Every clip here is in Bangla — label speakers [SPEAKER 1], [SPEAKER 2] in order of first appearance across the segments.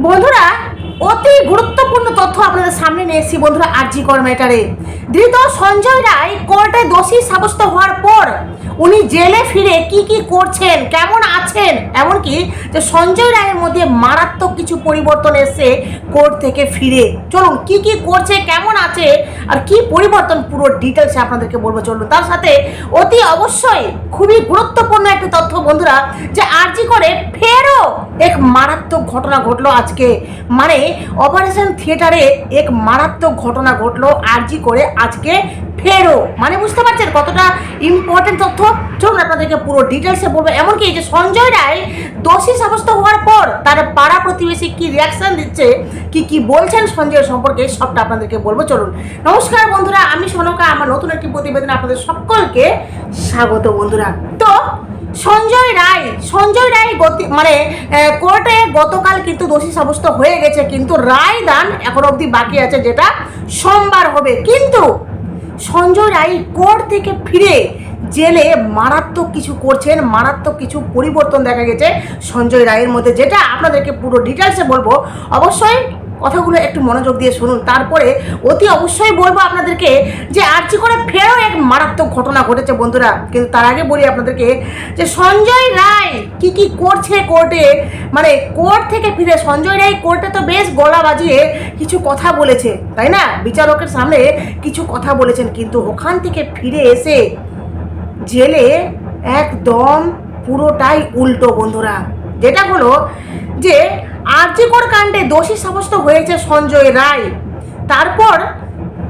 [SPEAKER 1] বন্ধুরা, অতি গুরুত্বপূর্ণ তথ্য আপনাদের সামনে নিয়ে এসেছি বন্ধুরা আরজি কর ম্যাটারে ধৃত সঞ্জয় রায় কোর্টে দোষী সাব্যস্ত হওয়ার পর উনি জেলে ফিরে কি কি করছেন, কেমন আছেন? এমনকি যে সঞ্জয় রায়ের মধ্যে মারাত্মক কিছু পরিবর্তন এসছে কোর্ট থেকে ফিরে। চলুন, কি কি করছে, কেমন আছে, আর কি পরিবর্তন, পুরো ডিটেলসে আপনাদেরকে বলব। চলুন, তার সাথে অতি অবশ্যই খুবই গুরুত্বপূর্ণ একটি তথ্য, বন্ধুরা, যে আরজি করে ফেরও এক মারাত্মক ঘটনা ঘটলো আজকে। মানে অপারেশন থিয়েটারে এক মারাত্মক ঘটনা ঘটলো আরজি করে আজকে ফেরও মানে বুঝতে পারছেন কতটা ইম্পর্টেন্ট তথ্য? চলুন আপনাদেরকে পুরো ডিটেলসে বলব। এমনকি এই যে সঞ্জয় রায় দোষী সাব্যস্ত হওয়ার পর তার পাড়া প্রতিবেশী কি রিয়াকশন দিচ্ছে, কি কি বলছেন সঞ্জয় সম্পর্কে, সবটা আপনাদেরকে বলব। চলুন। নমস্কার বন্ধুরা, আমি সোনকা, আমার নতুন একটি প্রতিবেদন আপনাদের সকলকে স্বাগত বন্ধুরা। তো, সঞ্জয় রায় সঞ্জয় রায় গতি মানে কোর্টে গতকাল কিন্তু দোষী সাব্যস্ত হয়ে গেছে, কিন্তু রায় দান এখন অবধি বাকি আছে যেটা সোমবার হবে। কিন্তু সঞ্জয় রায় কোর্ট থেকে ফিরে জেলে মারাত্মক কিছু করছেন, মারাত্মক কিছু পরিবর্তন দেখা গেছে সঞ্জয় রায়ের মধ্যে, যেটা আপনাদেরকে পুরো ডিটেলসে বলব। অবশ্যই কথাগুলো একটু মনোযোগ দিয়ে শুনুন, তারপরে অতি অবশ্যই বলব আপনাদেরকে যে আর্জি করে ফেরও এক মারাত্মক ঘটনা ঘটেছে বন্ধুরা। কিন্তু তার আগে বলি আপনাদেরকে যে সঞ্জয় রায় কি কি করছে কোর্টে মানে কোর্ট থেকে ফিরে সঞ্জয় রায় কোর্টে তো বেশ গলা বাজিয়ে কিছু কথা বলেছে, তাই না? বিচারকের সামনে কিছু কথা বলেছেন, কিন্তু ওখান থেকে ফিরে এসে জেলে একদম পুরোটাই উল্টো, বন্ধুরা। যেটা হলো যে আর্যকর কাণ্ডে দোষী সাব্যস্ত হয়েছে সঞ্জয় রায়। তারপর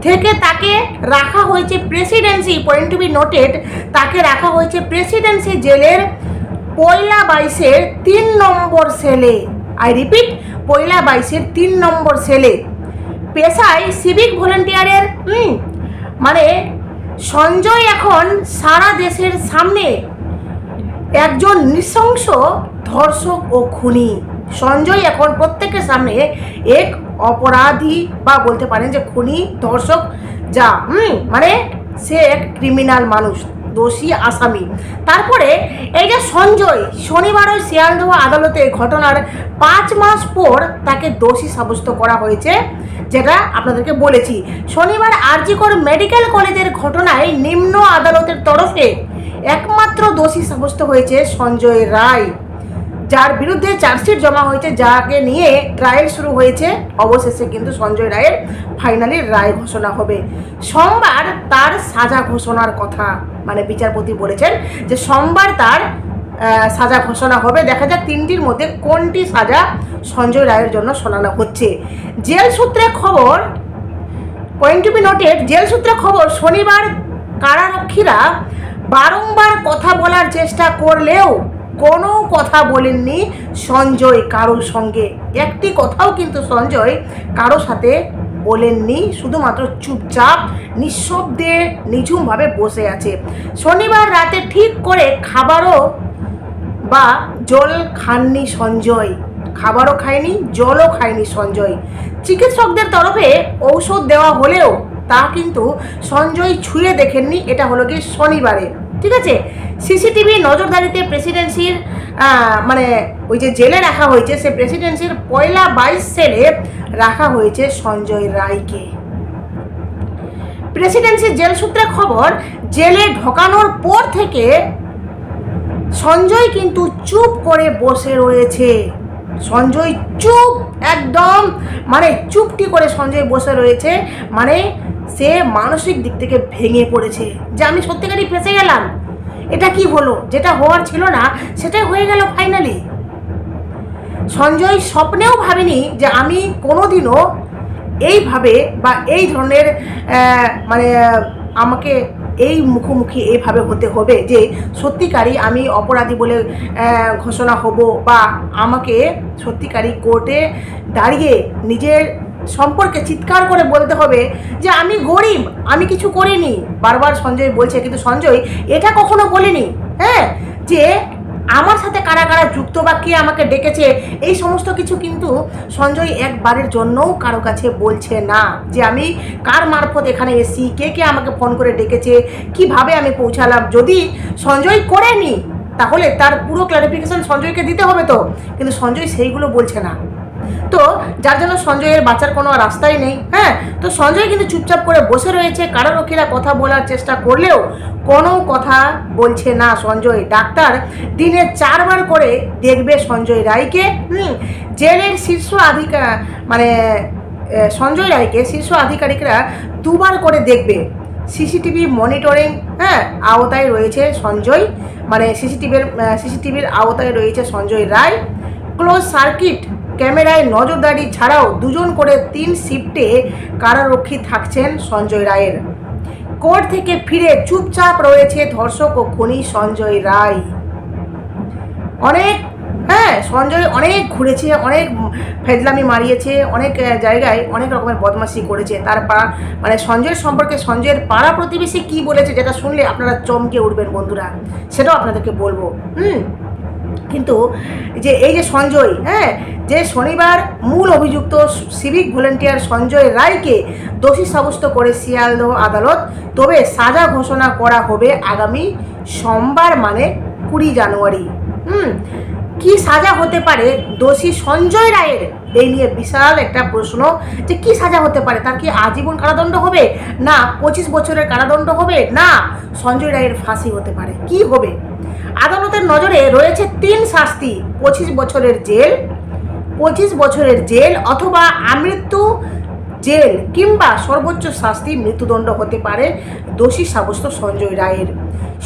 [SPEAKER 1] থেকে তাকে রাখা হয়েছে presidency point to be noted তাকে রাখা হয়েছে প্রেসিডেন্সি জেলের পয়লা বাইশের তিন নম্বর সেলে। আই রিপিট পয়লা বাইশের তিন নম্বর সেলে। পেশায় সিভিক ভলেন্টিয়ারের মানে সঞ্জয় এখন সারা দেশের সামনে একজন নৃশংস ধর্ষক ও খুনি। সঞ্জয় এখন প্রত্যেকের সামনে এক অপরাধী বা বলতে পারেন যে খুনি, ধর্ষক, যা মানে সে এক ক্রিমিনাল মানুষ। দোষী আসামি। তারপরে এই যে সঞ্জয় শনিবার ওই শিয়ালদহ আদালতে ঘটনার পাঁচ মাস পর তাকে দোষী সাব্যস্ত করা হয়েছে, যেটা আপনাদেরকে বলেছি। শনিবার আরজিকর মেডিকেল কলেজের ঘটনায় নিম্ন আদালতের তরফে একমাত্র দোষী সাব্যস্ত হয়েছে সঞ্জয় রায়। যার বিরুদ্ধে চার্জশিট জমা হয়েছে, যাকে নিয়ে ট্রায়াল শুরু হয়েছে, অবশেষে কিন্তু সঞ্জয় রায়ের ফাইনালি রায় ঘোষণা হবে। সোমবার তার সাজা ঘোষণার কথা মানে বিচারপতি বলেছেন যে সোমবার তার সাজা ঘোষণা হবে। দেখা যাক তিনটির মধ্যে কোনটি সাজা সঞ্জয় রায়ের জন্য শোনানো হচ্ছে। জেল সূত্রে খবর point to be noted jail সূত্রে খবর, শনিবার কারারক্ষীরা বারংবার কথা বলার চেষ্টা করলেও কোনো কথা বলেননি সঞ্জয় কারোর সঙ্গে। একটি কথাও কিন্তু সঞ্জয় কারও সাথে বলেননি, শুধুমাত্র চুপচাপ, নিঃশব্দে, নিঝুমভাবে বসে আছে। শনিবার রাতে ঠিক করে খাবারও বা জল খাননি সঞ্জয়। খাবারও খায়নি, জলও খায়নি সঞ্জয়। চিকিৎসকদের তরফে ঔষধ দেওয়া হলেও তা কিন্তু সঞ্জয় ছুঁয়ে দেখেননি, এটা হলো কি শনিবারে। ঠিক আছে? সিসিটিভি নজরদারিতে প্রেসিডেন্সির মানে ওই যে জেলে রাখা হয়েছে, সে প্রেসিডেন্সির পয়লা বাইশ সেলে রাখা হয়েছে সঞ্জয় রায়কে। প্রেসিডেন্সি জেল সূত্রে খবর, জেলে ঢোকানোর পর থেকে সঞ্জয় কিন্তু চুপ করে বসে রয়েছে। সঞ্জয় চুপ, একদম মানে চুপটি করে সঞ্জয় বসে রয়েছে মানে সে মানসিক দিক থেকে ভেঙে পড়েছে যে আমি সত্যিকারই ফেঁসে গেলাম। এটা কি হলো? যেটা হওয়ার ছিল না, সেটাই হয়ে গেল ফাইনালি সঞ্জয় স্বপ্নেও ভাবেনি যে আমি কোনোদিনও এইভাবে বা এই ধরনের মানে আমাকে এই মুখোমুখি এইভাবে হতে হবে যে সত্যিকারই আমি অপরাধী বলে ঘোষণা হব বা আমাকে সত্যিকারই কোর্টে দাঁড়িয়ে নিজের সম্পর্কে চিৎকার করে বলতে হবে যে আমি গরিব, আমি কিছু করিনি। বারবার সঞ্জয় বলছে, কিন্তু সঞ্জয় এটা কখনো বলিনি। হ্যাঁ যে আমার সাথে কারা কারা যুক্ত বা কে আমাকে ডেকেছে, এই সমস্ত কিছু কিন্তু সঞ্জয় একবারের জন্যও কারও কাছে বলছে না। যে আমি কার মারফত এখানে এসি কে কে আমাকে ফোন করে ডেকেছে, কীভাবে আমি পৌঁছালাম? যদি সঞ্জয় করেনি, তাহলে তার পুরো ক্লারিফিকেশন সঞ্জয়কে দিতে হবে তো। কিন্তু সঞ্জয় সেইগুলো বলছে না। তো যার জন্য সঞ্জয়ের বাঁচার কোনো রাস্তাই নেই হ্যাঁ? তো সঞ্জয় কিন্তু চুপচাপ করে বসে রয়েছে কারারক্ষীরা কথা বলার চেষ্টা করলেও কোনো কথা বলছে না সঞ্জয়। ডাক্তার দিনে চারবার করে দেখবে সঞ্জয় রায়কে, হুম? জেলের শীর্ষ আধিকা মানে সঞ্জয় রায়কে শীর্ষ আধিকারিকরা দুবার করে দেখবে। সিসিটিভি মনিটরিং হ্যাঁ আওতায় রয়েছে সঞ্জয় মানে সিসিটিভির সিসিটিভির আওতায় রয়েছে সঞ্জয় রায়। ক্লোজ সার্কিট ক্যামেরায় নজরদারি ছাড়াও দুজন করে তিন শিফটে কারারক্ষী থাকছেন সঞ্জয় রায়ের। কোর্ট থেকে ফিরে চুপচাপ রয়েছে ধর্ষক ও খুনি সঞ্জয় রায়। অনেক হ্যাঁ সঞ্জয় অনেক ঘুরেছে, অনেক ফেজলামি মারিয়েছে, অনেক জায়গায় অনেক রকমের বদমাশি করেছে। তার পা মানে সঞ্জয়ের সম্পর্কে সঞ্জয়ের পাড়া প্রতিবেশী কি বলেছে, যেটা শুনলে আপনারা চমকে উঠবেন বন্ধুরা, সেটাও আপনাদেরকে বলব। হুম? কিন্তু যে এই যে সঞ্জয় হ্যাঁ যে শনিবার মূল অভিযুক্ত সিভিক ভলেন্টিয়ার সঞ্জয় রায়কে দোষী সাব্যস্ত করে শিয়ালদহ আদালত, তবে সাজা ঘোষণা করা হবে আগামী সোমবার মানে কুড়ি জানুয়ারি। হুম, কি সাজা হতে পারে দোষী সঞ্জয় রায়ের? এই নিয়ে বিশাল একটা প্রশ্ন, যে কি সাজা হতে পারে? তার কি আজীবন কারাদণ্ড হবে? না, পঁচিশ বছরের কারাদণ্ড হবে? না, সঞ্জয় রায়ের ফাঁসি হতে পারে। কি হবে? আদালতের নজরে রয়েছে তিন শাস্তি, পঁচিশ বছরের জেল, পঁচিশ বছরের জেল অথবা আমৃত্যু জেল কিংবা সর্বোচ্চ শাস্তি মৃত্যুদণ্ড হতে পারে, দোষী সাব্যস্ত সঞ্জয় রায়ের।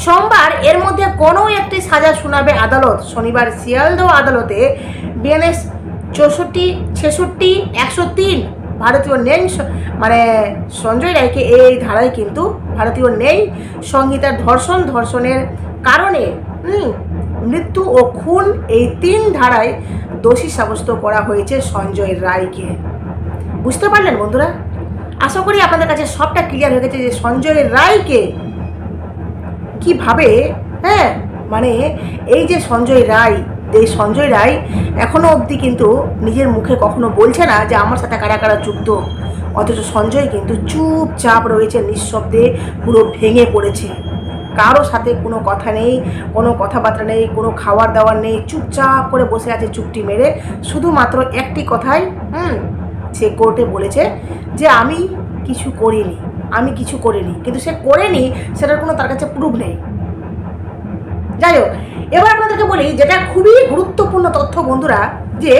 [SPEAKER 1] সোমবার এর মধ্যে কোনো একটি সাজা শোনাবে আদালত। শনিবার শিয়ালদহ আদালতে বিএনএস চৌষট্টি, ছেষট্টি, একশো তিন ভারতীয় নেই মানে সঞ্জয় রায়কে এই ধারায় কিন্তু ভারতীয় নেই। সংহিতার ধর্ষণ, ধর্ষণের কারণে মৃত্যু ও খুন এই তিন ধারায় দোষী সাব্যস্ত করা হয়েছে সঞ্জয় রায়কে। বুঝতে পারলেন বন্ধুরা? আশা করি আপনাদের কাছে সবটা ক্লিয়ার হয়ে গেছে যে সঞ্জয় রায়কে কীভাবে হ্যাঁ মানে এই যে সঞ্জয় রায়, এই সঞ্জয় রায় এখনও অবধি কিন্তু নিজের মুখে কখনো বলছে না যে আমার সাথে কারা কারা যুক্ত। অথচ সঞ্জয় কিন্তু চুপচাপ রয়েছে, নিঃশব্দে পুরো ভেঙে পড়েছে। কারও সাথে কোনো কথা নেই, কোনো কথাবার্তা নেই, কোনো খাওয়ার দাওয়ার নেই, চুপচাপ করে বসে আছে চুপটি মেরে। শুধুমাত্র একটি কথাই, হুম, সে কোর্টে বলেছে যে আমি কিছু করিনি, আমি কিছু করিনি। কিন্তু সে করেনি, সেটার কোনো তার কাছে প্রুফ নেই। যাই হোক, এবার আপনাদেরকে বলি যেটা খুবই গুরুত্বপূর্ণ তথ্য বন্ধুরা, যে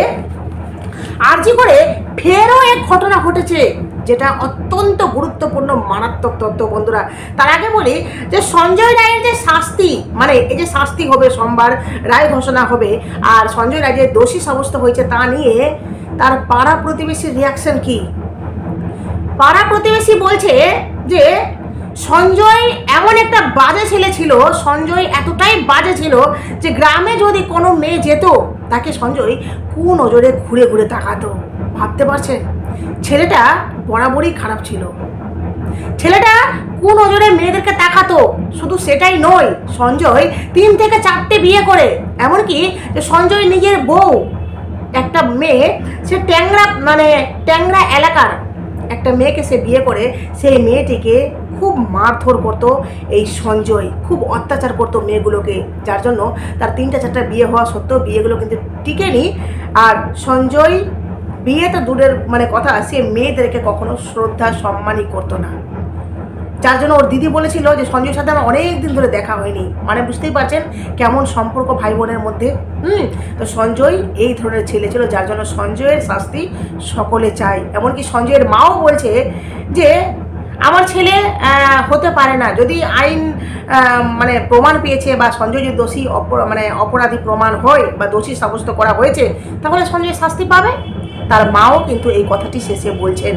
[SPEAKER 1] আরজি করে ফেরও এক ঘটনা ঘটেছে। যেটা অত্যন্ত গুরুত্বপূর্ণ মারাত্মক তথ্য বন্ধুরা। তার আগে বলি যে সঞ্জয় রায়ের যে শাস্তি মানে এই যে শাস্তি হবে সোমবার, রায় ঘোষণা হবে, আর সঞ্জয় রায় যে দোষী সাব্যস্ত হয়েছে তা নিয়ে তার পাড়া প্রতিবেশীর রিয়াকশন কি? পাড়া প্রতিবেশী বলছে যে সঞ্জয় এমন একটা বাজে ছেলে ছিল, সঞ্জয় এতটাই বাজে ছিল যে গ্রামে যদি কোনো মেয়ে যেত, তাকে সঞ্জয় কোন নজরে ঘুরে ঘুরে তাকাতো। ভাবতে পারছেন? ছেলেটা বরাবরই খারাপ ছিল। ছেলেটা কু নজরে মেয়েদেরকে তাকাতো শুধু সেটাই নয়, সঞ্জয় তিন থেকে চারটে বিয়ে করে। এমনকি যে সঞ্জয় নিজের বউ, একটা মেয়ে, সে ট্যাংরা মানে ট্যাংরা এলাকার একটা মেয়েকে সে বিয়ে করে, সেই মেয়েটিকে খুব মারধর করতো এই সঞ্জয়, খুব অত্যাচার করতো মেয়েগুলোকে, যার জন্য তার তিনটা চারটা বিয়ে হওয়া সত্ত্বেও বিয়েগুলো কিন্তু টিকেনি। আর সঞ্জয় বিয়ে তো দূরের মানে কথা, সে মেয়েদেরকে কখনো শ্রদ্ধা, সম্মানই করতো না। যার জন্য ওর দিদি বলেছিল যে, সঞ্জয়ের সাথে আমার অনেক দিন ধরে দেখা হয়নি। মানে বুঝতেই পারছেন কেমন সম্পর্ক ভাই বোনের মধ্যে। হুম? তো সঞ্জয় এই ধরনের ছেলে ছিল, যার জন্য সঞ্জয়ের শাস্তি সকলে চায়। এমনকি সঞ্জয়ের মাও বলছে যে, আমার ছেলে হতে পারে না। যদি আইন মানে প্রমাণ পেয়েছে বা সঞ্জয় যদি দোষী মানে অপরাধী প্রমাণ হয় বা দোষী সাব্যস্ত করা হয়েছে, তাহলে সঞ্জয় শাস্তি পাবে? তার মাও কিন্তু এই কথাটি শেষে বলছেন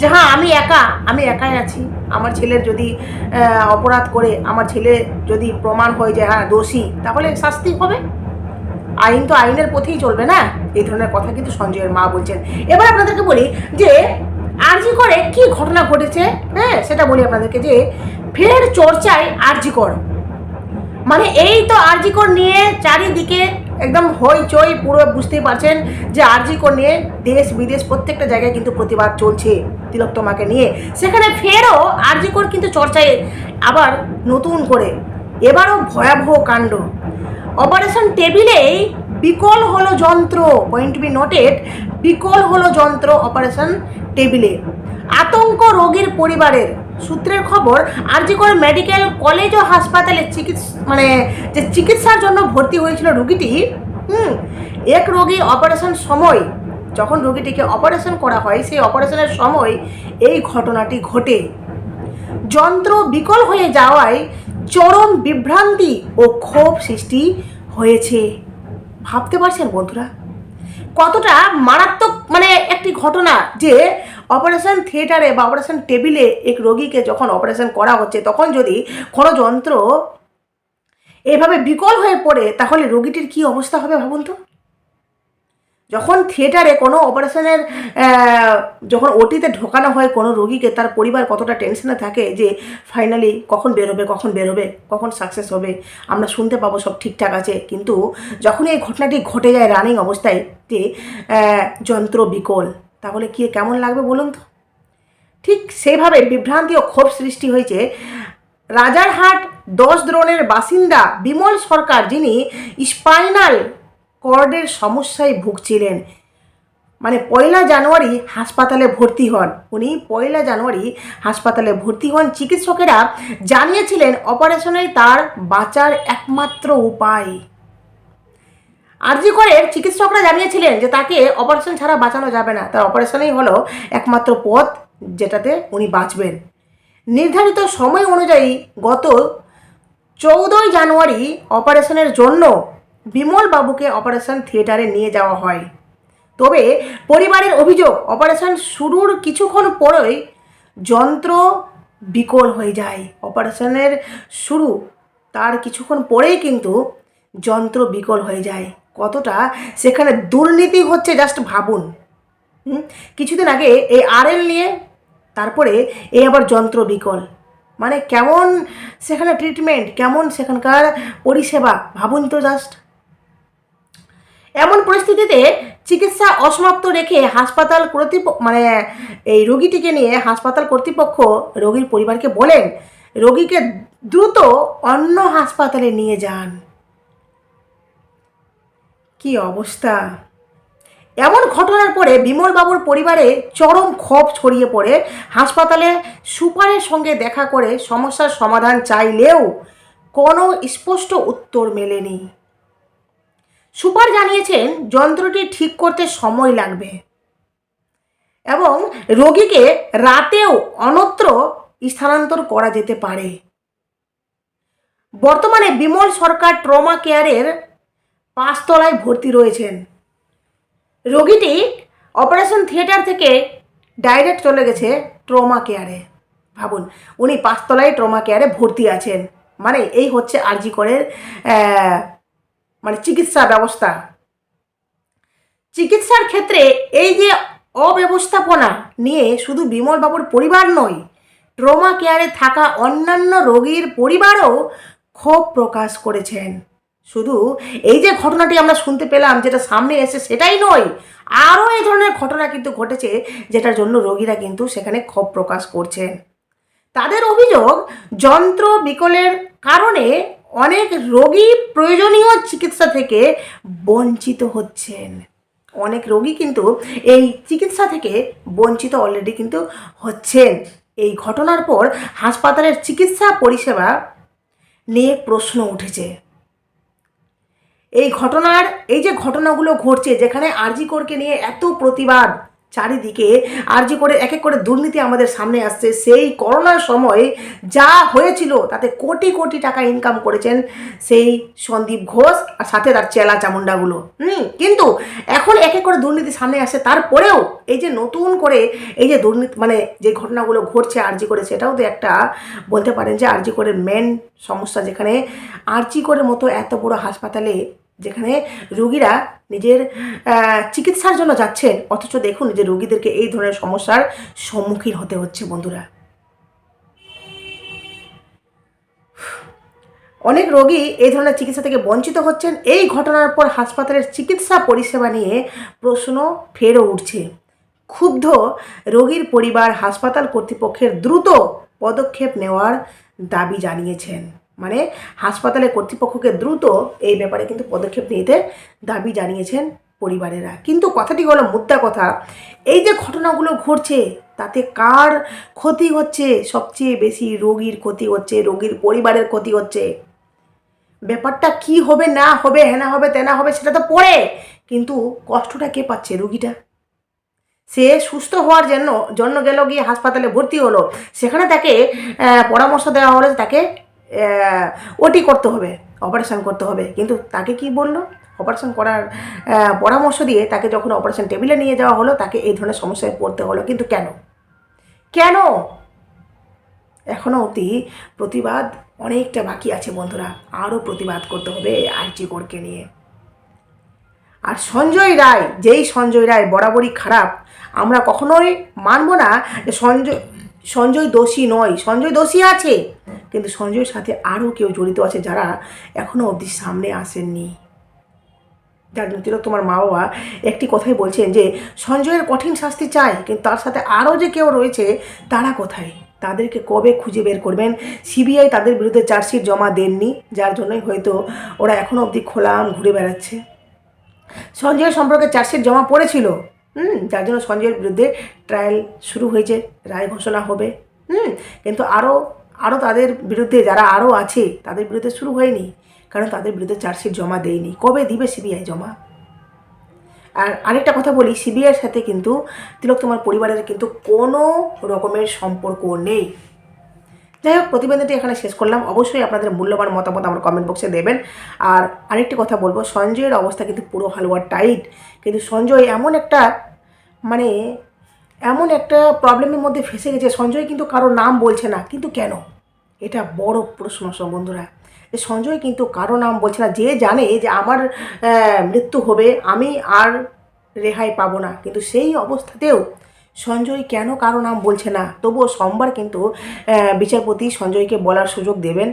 [SPEAKER 1] যে হ্যাঁ আমি একা, আমি একাই আছি। আমার ছেলের যদি অপরাধ করে, আমার ছেলে যদি প্রমাণ হয় যে হ্যাঁ দোষী, তাহলে শাস্তি হবে। আইন তো আইনের পথেই চলবে না? এই ধরনের কথা কিন্তু সঞ্জয়ের মা বলছেন। এবার আপনাদেরকে বলি যে, আরজি করে কি ঘটনা ঘটেছে? হ্যাঁ সেটা বলি আপনাদেরকে যে, ফের চর্চায় আরজি কর। মানে এই তো আরজিকর নিয়ে চারিদিকে একদম হইচই পুরো বুঝতেই পারছেন যে আরজিকর নিয়ে দেশ বিদেশ প্রত্যেকটা জায়গায় কিন্তু প্রতিবাদ চলছে তিলোত্তমাকে নিয়ে। সেখানে ফেরও আরজি কোর কিন্তু চর্চায় আবার নতুন করে। এবারও ভয়াবহ কাণ্ড। অপারেশন টেবিলেই বিকল হলো যন্ত্র পয়েন্ট বি নোটেড বিকল হলো যন্ত্র অপারেশন টেবিলে। আতঙ্ক রোগীর পরিবারের। সূত্রের খবর আরজিকর মেডিকেল কলেজ ও হাসপাতালে চিকিৎসা মানে যে চিকিৎসার জন্য ভর্তি হয়েছিল রুগীটি, হুম, এক রোগী অপারেশন সময়, যখন রোগীটিকে অপারেশন করা হয়, সেই অপারেশনের সময় এই ঘটনাটি ঘটে। যন্ত্র বিকল হয়ে যাওয়ায় চরম বিভ্রান্তি ও ক্ষোভ সৃষ্টি হয়েছে। ভাবতে পারছেন বন্ধুরা? কতটা মারাত্মক মানে একটি ঘটনা যে অপারেশন থিয়েটারে বা অপারেশন টেবিলে এক রোগীকে যখন অপারেশন করা হচ্ছে, তখন যদি কোনো যন্ত্র এভাবে বিকল হয়ে পড়ে, তাহলে রোগীটির কি অবস্থা হবে ভাবুন তো? যখন থিয়েটারে কোনো অপারেশনের যখন ওটিতে ঢোকানো হয় কোনো রোগীকে, তার পরিবার কতটা টেনশনে থাকে যে ফাইনালি কখন বেরোবে কখন বেরোবে, কখন সাকসেস হবে, আমরা শুনতে পাবো সব ঠিকঠাক আছে। কিন্তু যখন এই ঘটনাটি ঘটে যায় রানিং অবস্থায়, যে যন্ত্র বিকল তাহলে কি কেমন লাগবে বলুন তো? ঠিক সেইভাবে বিভ্রান্তি ও ক্ষোভ সৃষ্টি হয়েছে রাজারহাট দশ দ্রোণের বাসিন্দা বিমল সরকার, যিনি স্পাইনাল কর্ডের সমস্যায় ভুগছিলেন। মানে পয়লা জানুয়ারি হাসপাতালে ভর্তি হন। উনি পয়লা জানুয়ারি হাসপাতালে ভর্তি হন। চিকিৎসকেরা জানিয়েছিলেন অপারেশনে তার বাঁচার একমাত্র উপায়। আরজি করের চিকিৎসকরা জানিয়েছিলেন যে তাকে অপারেশন ছাড়া বাঁচানো যাবে না। তার অপারেশনেই হলো একমাত্র পথ যেটাতে উনি বাঁচবেন। নির্ধারিত সময় অনুযায়ী গত চৌদ্দই জানুয়ারি অপারেশনের জন্য বিমল বাবুকে অপারেশন থিয়েটারে নিয়ে যাওয়া হয়। তবে পরিবারের অভিযোগ, অপারেশন শুরুর কিছুক্ষণ পরেই যন্ত্র বিকল হয়ে যায়। অপারেশনের শুরু, তার কিছুক্ষণ পরেই কিন্তু যন্ত্র বিকল হয়ে যায়। কতটা সেখানে দুর্নীতি হচ্ছে জাস্ট ভাবুন? কিছুদিন আগে এই আরএল নিয়ে তারপরে এই আবার যন্ত্র বিকল। মানে কেমন সেখানে ট্রিটমেন্ট কেমন সেখানকার পরিষেবা, ভাবুন তো জাস্ট এমন পরিস্থিতিতে চিকিৎসা অসমাপ্ত রেখে হাসপাতাল কর্তৃপক্ষ মানে এই রোগীটিকে নিয়ে হাসপাতাল কর্তৃপক্ষ রোগীর পরিবারকে বলেন, রোগীকে দ্রুত অন্য হাসপাতালে নিয়ে যান। কি অবস্থা? এমন ঘটনার পরে বিমল বাবুর পরিবারে চরম ক্ষোভ ছড়িয়ে পড়ে। হাসপাতালে সুপারের সঙ্গে দেখা করে সমস্যার সমাধান চাইলেও কোনো স্পষ্ট উত্তর মেলেনি। সুপার জানিয়েছেন, যন্ত্রটি ঠিক করতে সময় লাগবে এবং রোগীকে রাতেও অন্যত্র স্থানান্তর করা যেতে পারে। বর্তমানে বিমল সরকার ট্রমা কেয়ারের পাঁচতলায় ভর্তি রয়েছেন। রোগীটি অপারেশন থিয়েটার থেকে ডাইরেক্ট চলে গেছে ট্রমা কেয়ারে। ভাবুন, উনি পাঁচতলায় ট্রমা কেয়ারে ভর্তি আছেন। মানে এই হচ্ছে আরজি করের মানে চিকিৎসা ব্যবস্থা। চিকিৎসার ক্ষেত্রে এই যে অব্যবস্থাপনা নিয়ে শুধু বিমল বাবুর পরিবার নয়, ট্রমা কেয়ারে থাকা অন্যান্য রোগীর পরিবারও ক্ষোভ প্রকাশ করেছেন। শুধু এই যে ঘটনাটি আমরা শুনতে পেলাম, যেটা সামনে এসে সেটাই নয়, আরও এই ধরনের ঘটনা কিন্তু ঘটেছে, যেটার জন্য রোগীরা কিন্তু সেখানে ক্ষোভ প্রকাশ করছেন। তাদের অভিযোগ, যন্ত্র বিকলের কারণে অনেক রোগী প্রয়োজনীয় চিকিৎসা থেকে বঞ্চিত হচ্ছেন। অনেক রোগী কিন্তু এই চিকিৎসা থেকে বঞ্চিত অলরেডি কিন্তু হচ্ছেন। এই ঘটনার পর হাসপাতালের চিকিৎসা পরিষেবা নিয়ে প্রশ্ন উঠেছে। এই ঘটনার, এই যে ঘটনাগুলো ঘটছে, যেখানে আরজি কোরকে নিয়ে এত প্রতিবাদ, চারিদিকে আর আরজি করে এক এক করে দুর্নীতি আমাদের সামনে আসছে, সেই করোনার সময় যা হয়েছিল, তাতে কোটি কোটি টাকা ইনকাম করেছেন সেই সন্দীপ ঘোষ আর সাথে তার চেলা চামুন্ডাগুলো হুম, কিন্তু এখন এক এক করে দুর্নীতি সামনে আসছে, তারপরেও এই যে নতুন করে এই যে দুর্নীতি মানে যে ঘটনাগুলো ঘটছে আরজি করে, সেটাও তো একটা বলতে পারেন যে আরজি করে মেন সমস্যা, যেখানে আরজি করের মতো এত বড় হাসপাতালে যেখানে রুগীরা নিজের চিকিৎসার জন্য যাচ্ছেন, অথচ দেখুন যে রুগীদেরকে এই ধরনের সমস্যার সম্মুখীন হতে হচ্ছে বন্ধুরা। অনেক রোগী এই ধরনের চিকিৎসা থেকে বঞ্চিত হচ্ছেন। এই ঘটনার পর হাসপাতালের চিকিৎসা পরিষেবা নিয়ে প্রশ্ন ফেরও উঠছে। ক্ষুব্ধ রোগীর পরিবার হাসপাতাল কর্তৃপক্ষের দ্রুত পদক্ষেপ নেওয়ার দাবি জানিয়েছেন। মানে হাসপাতালের কর্তৃপক্ষকে দ্রুত এই ব্যাপারে কিন্তু পদক্ষেপ নিতে দাবি জানিয়েছেন পরিবারেরা। কিন্তু কথাটি হলো মুদ্রা কথা। এই যে ঘটনাগুলো ঘটছে, তাতে কার ক্ষতি হচ্ছে? সবচেয়ে বেশি রোগীর ক্ষতি হচ্ছে, রোগীর পরিবারের ক্ষতি হচ্ছে। ব্যাপারটা কি হবে, না হবে, হেনা হবে, তেনা হবে, সেটা তো পড়ে। কিন্তু কষ্টটা কে পাচ্ছে রুগীটা? সে সুস্থ হওয়ার জন্য জন্য গেল গিয়ে হাসপাতালে ভর্তি হলো। সেখানে তাকে পরামর্শ দেওয়া হলো তাকে ওটি করতে হবে অপারেশন করতে হবে। কিন্তু তাকে কি বলল? অপারেশন করার পরামর্শ দিয়ে তাকে যখন অপারেশন টেবিলে নিয়ে যাওয়া হলো, তাকে এই ধরনের সমস্যায় পড়তে হলো। কিন্তু কেন? কেন? এখনও অবধি প্রতিবাদ অনেকটা বাকি আছে বন্ধুরা। আরও প্রতিবাদ করতে হবে আরজি কোরকে নিয়ে। আর সঞ্জয় রায়, যেই সঞ্জয় রায় বরাবরই খারাপ, আমরা কখনোই মানব না যে সঞ্জয় সঞ্জয় দোষী নয়। সঞ্জয় দোষী আছে। কিন্তু সঞ্জয়ের সাথে আরও কেউ জড়িত আছে যারা এখনও অবধি সামনে আসেননি। যার তিলক তোমার মা বাবা একটি কথাই বলছেন যে, সঞ্জয়ের কঠিন শাস্তি চায় কিন্তু তার সাথে আরও যে কেউ রয়েছে, তারা কোথায়? তাদেরকে কবে খুঁজে বের করবেন? সিবিআই তাদের বিরুদ্ধে চার্জশিট জমা দেননি, যার জন্যই হয়তো ওরা এখনও অবধি খোলাম ঘুরে বেড়াচ্ছে। সঞ্জয়ের সম্পর্কে চার্জশিট জমা পড়েছিল, হুম, যার জন্য সঞ্জয়ের বিরুদ্ধে ট্রায়াল শুরু হয়েছে, রায় ঘোষণা হবে, হুম, কিন্তু আরও আরও তাদের বিরুদ্ধে যারা আরও আছে, তাদের বিরুদ্ধে শুরু হয়নি, কারণ তাদের বিরুদ্ধে চার্জশিট জমা দেয়নি। কবে দিবে সিবিআই জমা? আর আরেকটা কথা বলি, সিবিআইয়ের সাথে কিন্তু তিলক, তোমার পরিবারের কিন্তু কোনো রকমের সম্পর্ক নেই। যাই হোক, প্রতিবেদনটি এখানে শেষ করলাম। অবশ্যই আপনাদের মূল্যবান মতামত আমার কমেন্ট বক্সে দেবেন। আর আরেকটি কথা বলব, সঞ্জয়ের অবস্থা কিন্তু পুরো হালুয়া টাইট কিন্তু সঞ্জয় এমন একটা মানে এমন একটা প্রবলেমের মধ্যে ফেসে গেছে। সঞ্জয় কিন্তু কারও নাম বলছে না। কিন্তু কেন? এটা বড় প্রশ্ন বন্ধুরা। সঞ্জয় কিন্তু কারও নাম বলছে না। যে জানে যে আমার মৃত্যু হবে, আমি আর রেহাই পাবো না। কিন্তু সেই অবস্থাতেও সঞ্জয় কেন কারও নাম বলছে না? তবুও সোমবার কিন্তু বিচারপতি সঞ্জয়কে বলার সুযোগ দেবেন।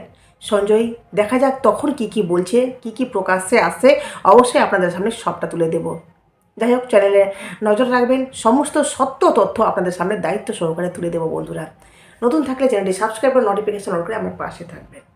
[SPEAKER 1] সঞ্জয়, দেখা যাক তখন কি কি বলছে, কি কি প্রকাশ্যে আসছে। অবশ্যই আপনাদের সামনে সবটা তুলে দেব। যাই হোক চ্যানেলে নজর রাখবেন। সমস্ত সত্য তথ্য আপনাদের সামনে দায়িত্ব সহকারে তুলে দেবো বন্ধুরা। নতুন থাকলে চ্যানেলটি সাবস্ক্রাইব করে নোটিফিকেশন অন করে আমার পাশে থাকবেন।